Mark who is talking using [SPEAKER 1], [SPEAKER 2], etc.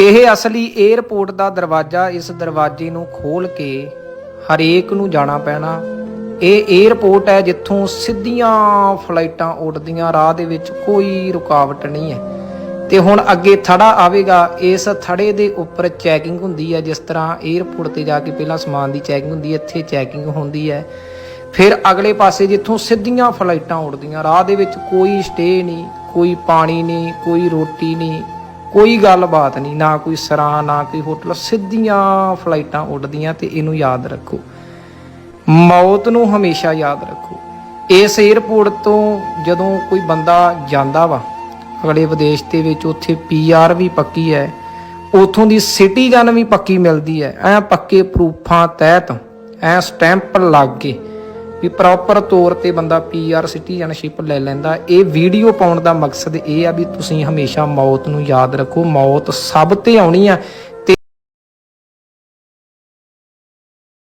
[SPEAKER 1] ਇਹ ਅਸਲੀ 에어ਪੋਰਟ ਦਾ ਦਰਵਾਜ਼ਾ ਇਸ ਦਰਵਾਜ਼ੇ ਨੂੰ ਖੋਲ ਕੇ ਹਰੇਕ ਨੂੰ ਜਾਣਾ ਪੈਣਾ। ਇਹ 에어ਪੋਰਟ ਹੈ ਜਿੱਥੋਂ ਸਿੱਧੀਆਂ ਫਲਾਈਟਾਂ ਉੱਡਦੀਆਂ, ਰਾਹ ਦੇ ਵਿੱਚ ਕੋਈ ਰੁਕਾਵਟ ਨਹੀਂ ਹੈ। ਤੇ ਹੁਣ ਅੱਗੇ ਥੜਾ ਆਵੇਗਾ, ਇਸ ਥੜੇ ਦੇ ਉੱਪਰ ਚੈਕਿੰਗ ਹੁੰਦੀ ਹੈ, ਜਿਸ ਤਰ੍ਹਾਂ 에어ਪੋਰਟ ਤੇ ਜਾ ਕੇ ਪਹਿਲਾਂ ਸਮਾਨ ਦੀ ਚੈਕਿੰਗ ਹੁੰਦੀ ਹੈ, ਇੱਥੇ ਚੈਕਿੰਗ ਹੁੰਦੀ ਹੈ। ਫਿਰ ਅਗਲੇ ਪਾਸੇ ਜਿੱਥੋਂ ਸਿੱਧੀਆਂ ਫਲਾਈਟਾਂ ਉੱਡਦੀਆਂ, ਰਾਹ ਦੇ ਵਿੱਚ ਕੋਈ ਸਟੇ ਨਹੀਂ, ਕੋਈ ਪਾਣੀ ਨਹੀਂ, ਕੋਈ ਰੋਟੀ ਨਹੀਂ ਕੋਈ ਗੱਲਬਾਤ ਨਹੀਂ, ਨਾ ਕੋਈ ਸਰਾਂ, ਨਾ ਕੋਈ ਹੋਟਲ, ਸਿੱਧੀਆਂ ਫਲਾਈਟਾਂ ਉੱਡਦੀਆਂ ਤੇ ਇਹਨੂੰ ਯਾਦ ਰੱਖੋ। ਮੌਤ ਨੂੰ ਹਮੇਸ਼ਾ ਯਾਦ ਰੱਖੋ। ਇਸ 에ਅਰਪੋਰਟ ਤੋਂ ਜਦੋਂ ਕੋਈ ਬੰਦਾ ਜਾਂਦਾ ਵਾ, ਅਗਲੇ ਵਿਦੇਸ਼ ਦੇ ਵਿੱਚ ਉੱਥੇ ਪੀਆਰ ਵੀ ਪੱਕੀ ਹੈ, ਉਥੋਂ ਦੀ ਸਿਟੀਜ਼ਨ ਵੀ ਪੱਕੀ ਮਿਲਦੀ ਹੈ। ਐ ਪੱਕੇ ਪ੍ਰੂਫਾਂ ਤਹਿਤ, ਐ ਸਟੈਂਪ ਲੱਗ ਕੇ ਵੀ ਪ੍ਰੋਪਰ ਤੌਰ ਤੇ ਬੰਦਾ ਪੀਆਰ ਸਿਟੀਜ਼ਨਸ਼ਿਪ ਲੈ ਲੈਂਦਾ। ਇਹ ਵੀਡੀਓ ਪਾਉਣ ਦਾ ਮਕਸਦ ਇਹ ਆ ਵੀ ਤੁਸੀਂ ਹਮੇਸ਼ਾ ਮੌਤ ਨੂੰ ਯਾਦ ਰੱਖੋ। ਮੌਤ ਸਭ ਤੇ ਆਉਣੀ ਆ।